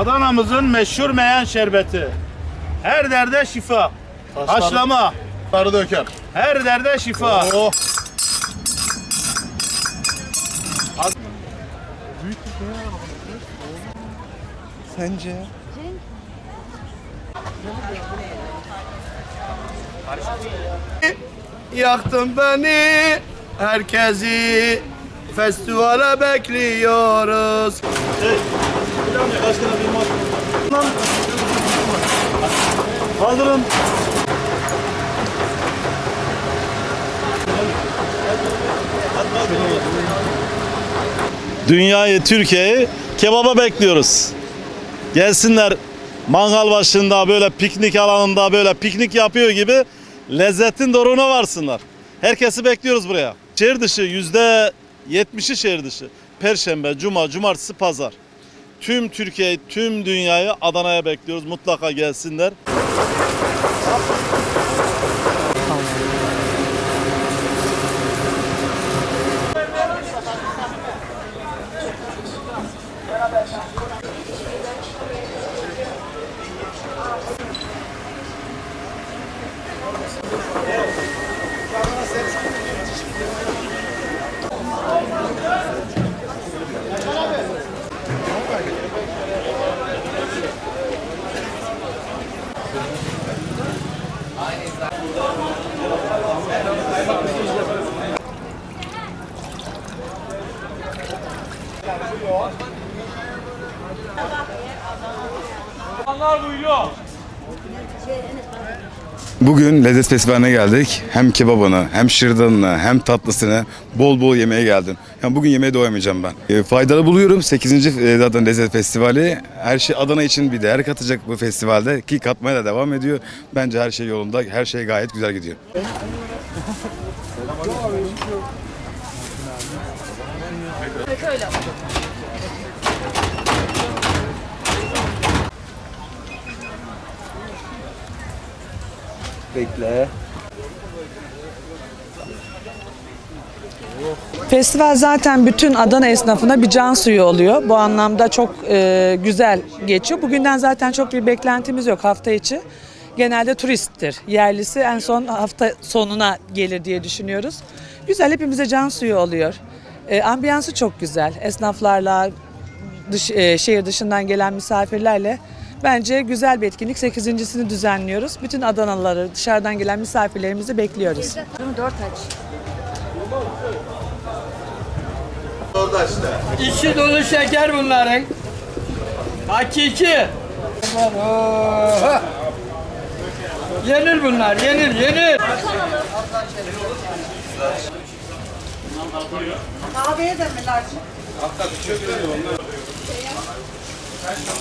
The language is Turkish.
Adana'mızın meşhur meyan şerbeti. Her derde şifa. Haşlama. Sarı döker. Her derde şifa. Oh. Sence? Yaktın beni, herkesi festivale bekliyoruz. Kaldırın. Dünyayı, Türkiye'yi kebaba bekliyoruz. Gelsinler mangal başında böyle piknik alanında böyle piknik yapıyor gibi lezzetin doruğuna varsınlar. Herkesi bekliyoruz buraya. Şehir dışı yüzde yetmişi şehir dışı. Perşembe, cuma, cumartesi, pazar. Tüm Türkiye'yi, tüm dünyayı Adana'ya bekliyoruz. Mutlaka gelsinler. Bugün Lezzet Festivali'ne geldik. Hem kebabını, hem şırdanını, hem tatlısını bol bol yemeye geldim. Yani bugün yemeğe doyamayacağım ben. E, faydalı buluyorum. 8. e, zaten Lezzet Festivali. Her şey Adana için bir değer katacak bu festivalde ki katmaya da devam ediyor. Bence her şey yolunda. Her şey gayet güzel gidiyor. Festival zaten bütün Adana esnafına bir can suyu oluyor. Bu anlamda çok e, güzel geçiyor. Bugünden zaten çok bir beklentimiz yok hafta içi. Genelde turisttir. Yerlisi en son hafta sonuna gelir diye düşünüyoruz. Güzel hepimize can suyu oluyor. E, ambiyansı çok güzel. Esnaflarla, dış, e, şehir dışından gelen misafirlerle bence güzel bir etkinlik. Sekizincisini düzenliyoruz. Bütün Adanalıları, dışarıdan gelen misafirlerimizi bekliyoruz. Dört aç. İçi dolu şeker bunların. Hakiki. Oh. Yenir bunlar, yenir, yenir. Kahveye de mi large?